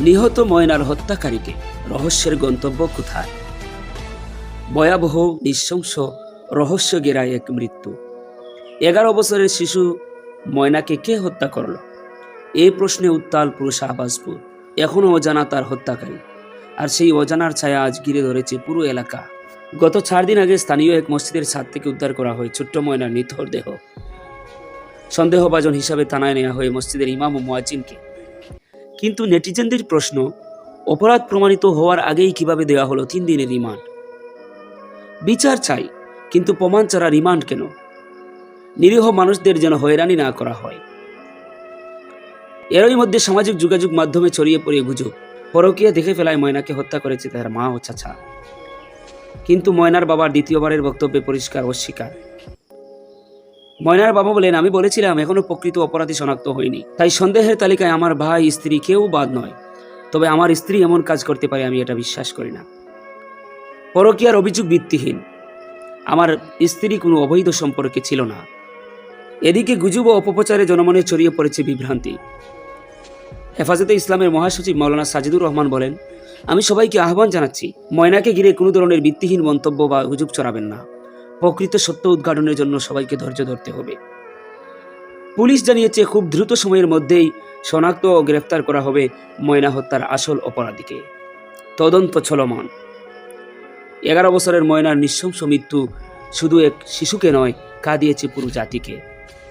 নিহত ময়নার হত্যাকারীকে রহস্যের গন্তব্য কোথায়? ভয়াবহ, নৃশংস, রহস্য গেরায় এক মৃত্যু। এগারো বছরের শিশু ময়নাকে কে হত্যা করল? এই প্রশ্নে উত্তাল পুরো শাহবাজপুর এখনও অজানা তার হত্যাকারী। আর সেই অজানার ছায়া আজ ঘিরে ধরেছে পুরো এলাকা। গত চার দিন আগে স্থানীয় এক মসজিদের ছাদ থেকে উদ্ধার করা হয় ছোট্ট ময়নার নিথর দেহ। সন্দেহভাজন হিসাবে থানায় নেওয়া হয়ে মসজিদের ইমাম ও মুয়াজ্জিনকে কিন্তু নেটিজেনদের প্রশ্ন, অপরাধ প্রমাণিত হওয়ার আগেই কীভাবে দেওয়া হলো তিন দিনের রিমান্ড? বিচার চাই, কিন্তু প্রমাণ ছাড়া রিমান্ড কেন? নিরীহ মানুষদের যেন হয়রানি না করা হয়। এরই মধ্যে সামাজিক যোগাযোগ মাধ্যমে ছড়িয়ে পড়ে গুজব, পরকীয়া দেখে ফেলায় ময়নাকে হত্যা করেছে তার মা ও চাচা। কিন্তু ময়নার বাবার দ্বিতীয়বারের বক্তব্যে পরিষ্কার অস্বীকার। ময়নার বাবা বলেন, আমি বলেছিলাম, এখনও প্রকৃত অপরাধী শনাক্ত হয়নি। তাই সন্দেহের তালিকায় আমার ভাই, স্ত্রী কেউ বাদ নয়। তবে আমার স্ত্রী এমন কাজ করতে পারে, আমি এটা বিশ্বাস করি না। পরকীয়ার অভিযোগ ভিত্তিহীন। আমার স্ত্রী কোনো অবৈধ সম্পর্কে ছিল না। এদিকে গুজব ও অপপ্রচারে জনমনে ছড়িয়ে পড়েছে বিভ্রান্তি। হেফাজতে ইসলামের মহাসচিব মাওলানা সাজিদুর রহমান বলেন, আমি সবাইকে আহ্বান জানাচ্ছি, ময়নাকে ঘিরে কোনো ধরনের ভিত্তিহীন মন্তব্য বা গুজব ছড়াবেন না। প্রকৃত সত্য উদ্ঘাটনের জন্য সবাইকে ধৈর্য ধরতে হবে। পুলিশ জানিয়েছে, খুব দ্রুত সময়ের মধ্যেই শনাক্ত ও গ্রেফতার করা হবে ময়না হত্যার আসল অপরাধীকে। তদন্ত চলমান। এগারো বছরের ময়নার নৃশংস মৃত্যু শুধু এক শিশুকে নয়, কাঁদিয়েছে পুরো জাতিকে।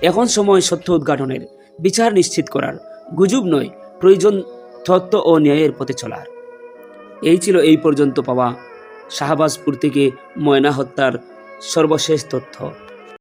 এখন সময় সত্য উদ্ঘাটনের, বিচার নিশ্চিত করার, গুজব নয়, প্রয়োজন তথ্য ও ন্যায়ের পথে চলার। এই ছিল এই পর্যন্ত পাওয়া শাহবাজপুর থেকে ময়না হত্যার সর্বশেষ তথ্য।